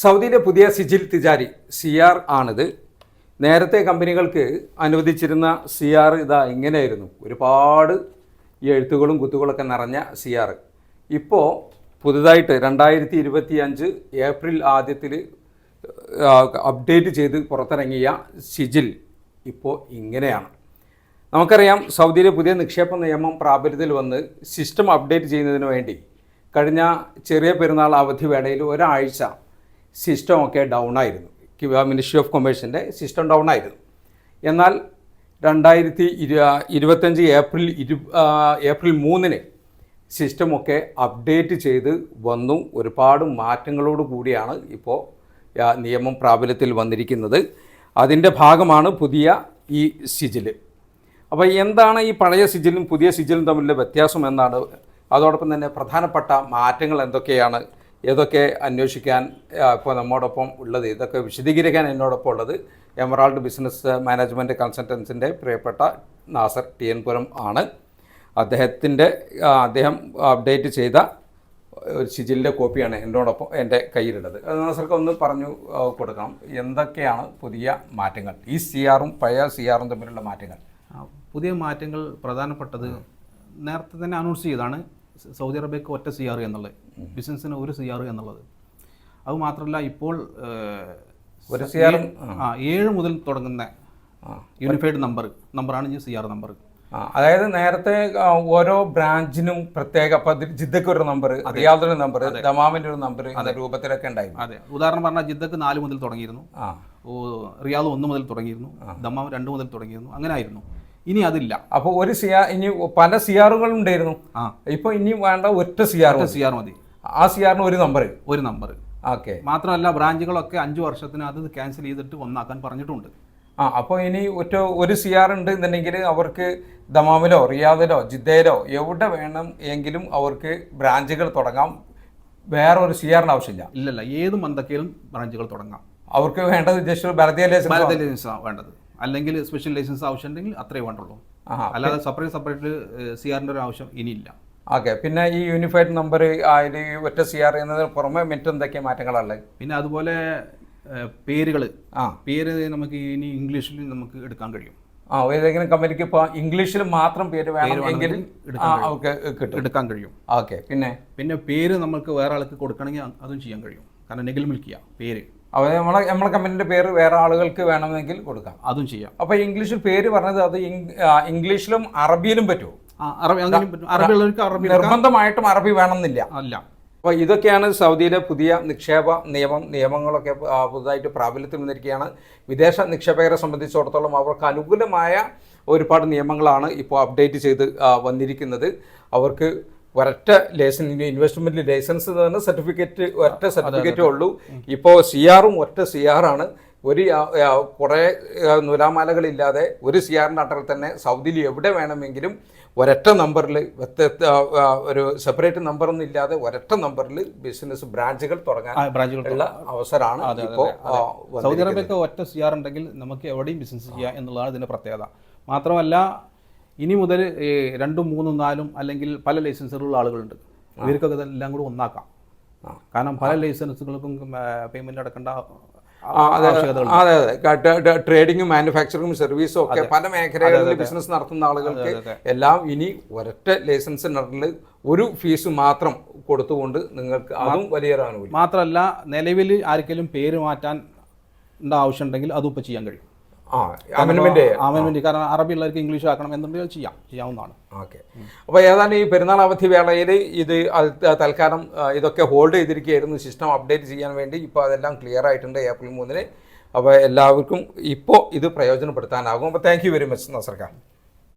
സൗദിയിലെ പുതിയ Sijil തിജാരി C R ആണിത്. നേരത്തെ കമ്പനികൾക്ക് അനുവദിച്ചിരുന്ന സി ആർ ഇതാ ഇങ്ങനെയായിരുന്നു. ഒരുപാട് ഈ എഴുത്തുകളും കുത്തുകളൊക്കെ നിറഞ്ഞ സി ആർ ഇപ്പോൾ പുതുതായിട്ട് രണ്ടായിരത്തി ഇരുപത്തി അഞ്ച് ഏപ്രിൽ ആദ്യത്തിൽ അപ്ഡേറ്റ് ചെയ്ത് പുറത്തിറങ്ങിയ സിജിൽ ഇപ്പോൾ ഇങ്ങനെയാണ്. നമുക്കറിയാം സൗദിയിലെ പുതിയ നിക്ഷേപ നിയമം പ്രാബല്യത്തിൽ വന്ന് സിസ്റ്റം അപ്ഡേറ്റ് ചെയ്യുന്നതിന് വേണ്ടി കഴിഞ്ഞ ചെറിയ പെരുന്നാൾ അവധി വേളയിൽ ഒരാഴ്ച സിസ്റ്റം ഒക്കെ ഡൗൺ ആയിരുന്നു. മിനിസ്ട്രി ഓഫ് കൊമേഴ്സിന്റെ സിസ്റ്റം ഡൗൺ ആയിരുന്നു. എന്നാൽ രണ്ടായിരത്തി ഇരു ഇരുപത്തഞ്ച് ഏപ്രിൽ ഇരു ഏപ്രിൽ മൂന്നിന് സിസ്റ്റമൊക്കെ അപ്ഡേറ്റ് ചെയ്ത് വന്നു. ഒരുപാട് മാറ്റങ്ങളോട് കൂടിയാണ് ഇപ്പോൾ നിയമം പ്രാബല്യത്തിൽ വന്നിരിക്കുന്നത്. അതിന്റെ ഭാഗമാണ് പുതിയ ഈ സിജിൽ അപ്പോൾ എന്താണ് ഈ പഴയ സിജിലും പുതിയ സിജിലും തമ്മിലുള്ള വ്യത്യാസം എന്നാണ് അതോടൊപ്പം തന്നെ പ്രധാനപ്പെട്ട മാറ്റങ്ങൾ എന്തൊക്കെയാണ്? ഏതൊക്കെ അന്വേഷിക്കാൻ ഇപ്പോൾ നമ്മോടൊപ്പം ഉള്ളത് ഇതൊക്കെ വിശദീകരിക്കാൻ എന്നോടൊപ്പം ഉള്ളത് എമറാൾഡ് ബിസിനസ് മാനേജ്മെന്റ് കൺസൾട്ടൻസിന്റെ പ്രിയപ്പെട്ട നാസർ ടി എൻ പുരം ആണ്. അദ്ദേഹത്തിന്റെ അദ്ദേഹം അപ്ഡേറ്റ് ചെയ്ത ഒരു ശിജിലിന്റെ കോപ്പിയാണ് എന്നോടൊപ്പം എന്റെ കയ്യിലുള്ളത്. നാസർക്ക് ഒന്ന് പറഞ്ഞു കൊടുക്കണം. എന്തൊക്കെയാണ് പുതിയ മാറ്റങ്ങൾ? ഈ സി ആറും പഴയ സി ആറും തമ്മിലുള്ള മാറ്റങ്ങൾ. പുതിയ മാറ്റങ്ങൾ പ്രധാനപ്പെട്ടത് നേരത്തെ തന്നെ അനൗൺസ് ചെയ്താണ് സൗദി അറേബ്യക്ക് ഒറ്റ സി ആർ എന്നുള്ളത്. ബിസിനസ്സിന് ഒരു സി ആർ എന്നുള്ളത്. അത് മാത്രമല്ല ഇപ്പോൾ ഒരു സി ആർ ആ. ഏഴ് മുതൽ തുടങ്ങുന്ന യൂണിഫൈഡ് നമ്പർ നമ്പറാണ് ഈ സി ആർ നമ്പർ അതായത് നേരത്തെ ഓരോ ബ്രാഞ്ചിനും പ്രത്യേക ജിദ്ദക്ക് ഒരു നമ്പർ റിയാദിന് നമ്പർ ദമാമിന്റെ ഒരു നമ്പർ അതെ. രൂപത്തിലൊക്കെ ഉണ്ടായിരുന്നു അതെ. ഉദാഹരണം പറഞ്ഞാൽ ജിദ്ദക്ക് നാല് മുതൽ തുടങ്ങിയിരുന്നു. റിയാദ് ഒന്ന് മുതൽ തുടങ്ങിയിരുന്നു. ദമാം രണ്ട് മുതൽ തുടങ്ങിയിരുന്നു. അങ്ങനെ ആയിരുന്നു. ഇനി അതില്ല. അപ്പോൾ ഒരു സിയാ ഇനി പല സിയാറുകളും ഉണ്ടായിരുന്നു. ആ. ഇപ്പൊ ഇനി വേണ്ട ഒറ്റ സിയാർ സിയാർ മതി. ആ സിയാറിന് ഒരു നമ്പർ ഒരു നമ്പർ ഓക്കെ. മാത്രമല്ല ബ്രാഞ്ചുകളൊക്കെ അഞ്ച് വർഷത്തിനകത്ത് അത് ക്യാൻസൽ ചെയ്തിട്ട് ഒന്നാക്കാൻ പറഞ്ഞിട്ടുണ്ട്. ആ അപ്പോൾ ഇനി ഒറ്റ ഒരു സിയാർ ഉണ്ട് എന്നുണ്ടെങ്കിൽ അവർക്ക് ദമാമിലോ റിയാദിലോ ജിദ്ദയിലോ എവിടെ വേണം എങ്കിലും അവർക്ക് ബ്രാഞ്ചുകൾ തുടങ്ങാം. വേറെ ഒരു സിയാറിന് ആവശ്യമില്ല. ഇല്ലല്ല ഏത് മന്തക്കയിലും ബ്രാഞ്ചുകൾ തുടങ്ങാം. അവർക്ക് വേണ്ടത് ജസ്റ്റ് ബലതീയ ലൈസൻസ് ഭാരത ലൈസൻസ് വേണ്ടത്. അല്ലെങ്കിൽ സ്പെഷ്യൽ ലൈസൻസ് ആവശ്യമുണ്ടെങ്കിൽ അത്രേ വേണ്ടുള്ളൂ. അല്ലാതെ സെപ്പറേറ്റ് സെപ്പറേറ്റ് സി ആറിന്റെ ഒരു ആവശ്യം ഇനിയില്ല. ഓക്കെ പിന്നെ ഈ യൂണിഫൈഡ് നമ്പർ അതിൽ ഒറ്റ സി ആർ എന്നതിന് പുറമെ മറ്റെന്തൊക്കെ മാറ്റങ്ങളുള്ളത് പിന്നെ അതുപോലെ പേരുകൾ ആ. പേര് നമുക്ക് ഇനി ഇംഗ്ലീഷിൽ നമുക്ക് എടുക്കാൻ കഴിയും. ആ ഏതെങ്കിലും കമ്പനിക്ക് ഇപ്പോൾ ഇംഗ്ലീഷിൽ മാത്രം പേര് വേണം എങ്കിൽ വേണമെങ്കിൽ ആ, അവർക്ക് കിട്ടും. എടുക്കാൻ കഴിയും. ഓക്കെ പിന്നെ? പിന്നെ പേര് നമുക്ക് വേറെ ആൾക്ക് കൊടുക്കണമെങ്കിൽ അതും ചെയ്യാൻ കഴിയും. കാരണം നെഗിൽ മിൽക്കിയ പേര്. അപ്പോൾ നമ്മളെ നമ്മളെ കമ്പനിന്റെ പേര് വേറെ ആളുകൾക്ക് വേണമെങ്കിൽ കൊടുക്കാം. അതും ചെയ്യാം. അപ്പോൾ ഇംഗ്ലീഷിൽ പേര് പറഞ്ഞത് അത് ഇംഗ്ലീഷിലും അറബിയിലും പറ്റുമോ? അറബി അറബി നിർബന്ധമായിട്ടും അറബി വേണമെന്നില്ല. അല്ല. അപ്പോൾ ഇതൊക്കെയാണ് സൗദിയിലെ പുതിയ നിക്ഷേപ നിയമം നിയമങ്ങളൊക്കെ പുതുതായിട്ട് പ്രാബല്യത്തിൽ വന്നിരിക്കുകയാണ്. വിദേശ നിക്ഷേപകരെ സംബന്ധിച്ചിടത്തോളം അവർക്ക് അനുകൂലമായ ഒരുപാട് നിയമങ്ങളാണ് ഇപ്പോൾ അപ്ഡേറ്റ് ചെയ്ത് വന്നിരിക്കുന്നത്. അവർക്ക് ഒരൊറ്റ ലൈസൻസ് ഇൻവെസ്റ്റ്മെന്റ് ലൈസൻസ് തന്നെ സർട്ടിഫിക്കറ്റ് ഒറ്റ സർട്ടിഫിക്കറ്റ് ഉള്ളൂ. ഇപ്പോൾ സി ആറും ഒറ്റ സി ആറാണ് ഒരു കുറേ നൂലാമാലകളില്ലാതെ ഒരു സി ആറിന്റെ അട്ടറിൽ തന്നെ സൗദിയിൽ എവിടെ വേണമെങ്കിലും ഒരൊറ്റ നമ്പറിൽ ഒരു സെപ്പറേറ്റ് നമ്പറൊന്നും ഇല്ലാതെ ഒരൊറ്റ നമ്പറിൽ ബിസിനസ് ബ്രാഞ്ചുകൾ തുടങ്ങാൻ അവസരമാണ് ഇപ്പോൾ സൗദി അറേബ്യക്ക് ഒറ്റ സി ആർ ഉണ്ടെങ്കിൽ നമുക്ക് എവിടെയും ബിസിനസ് ചെയ്യാം എന്നുള്ളതാണ് ഇതിന്റെ പ്രത്യേകത. മാത്രമല്ല ഇനി മുതൽ രണ്ടും മൂന്നും നാലും അല്ലെങ്കിൽ പല ലൈസൻസുകളുള്ള ആളുകളുണ്ട്. ഇവർക്കൊക്കെ എല്ലാം കൂടി ഒന്നാക്കാം. കാരണം പല ലൈസൻസുകൾക്കും പേയ്മെന്റ് അടക്കേണ്ട അതെ അതെ ട്രേഡിങ്ങും മാനുഫാക്ചറിങ്ങും സർവീസും ഒക്കെ പല മേഖലകളിൽ ബിസിനസ് നടത്തുന്ന ആളുകൾക്ക് എല്ലാം ഇനി ഒരൊറ്റ ലൈസൻസിനുള്ളിൽ ഒരു ഫീസ് മാത്രം കൊടുത്തുകൊണ്ട് നിങ്ങൾക്ക് അതും വലിയൊരു ആനുകൂല്യം. മാത്രമല്ല നിലവിൽ ആർക്കെങ്കിലും പേര് മാറ്റാൻ ആവശ്യമുണ്ടെങ്കിൽ അതും ഇപ്പോൾ ചെയ്യാൻ കഴിയും. ആ അമെൻമെന്റ് കാരണം അറബി ഉള്ളവർക്ക് ഇംഗ്ലീഷ് ആക്കണം എന്നുണ്ടെങ്കിൽ ചെയ്യാം ചെയ്യാവുന്നതാണ്. ഓക്കെ. അപ്പോൾ ഏതാണ്ട് ഈ പെരുന്നാൾ അവധി വേളയിൽ ഇത് തൽക്കാലം ഇതൊക്കെ ഹോൾഡ് ചെയ്തിരിക്കുകയായിരുന്നു. സിസ്റ്റം അപ്ഡേറ്റ് ചെയ്യാൻ വേണ്ടി ഇപ്പോൾ അതെല്ലാം ക്ലിയർ ആയിട്ടുണ്ട് ഏപ്രിൽ മൂന്നിന്. അപ്പോൾ എല്ലാവർക്കും ഇപ്പോൾ ഇത് പ്രയോജനപ്പെടുത്താനാകും. അപ്പോൾ thank you very much Nasar Khan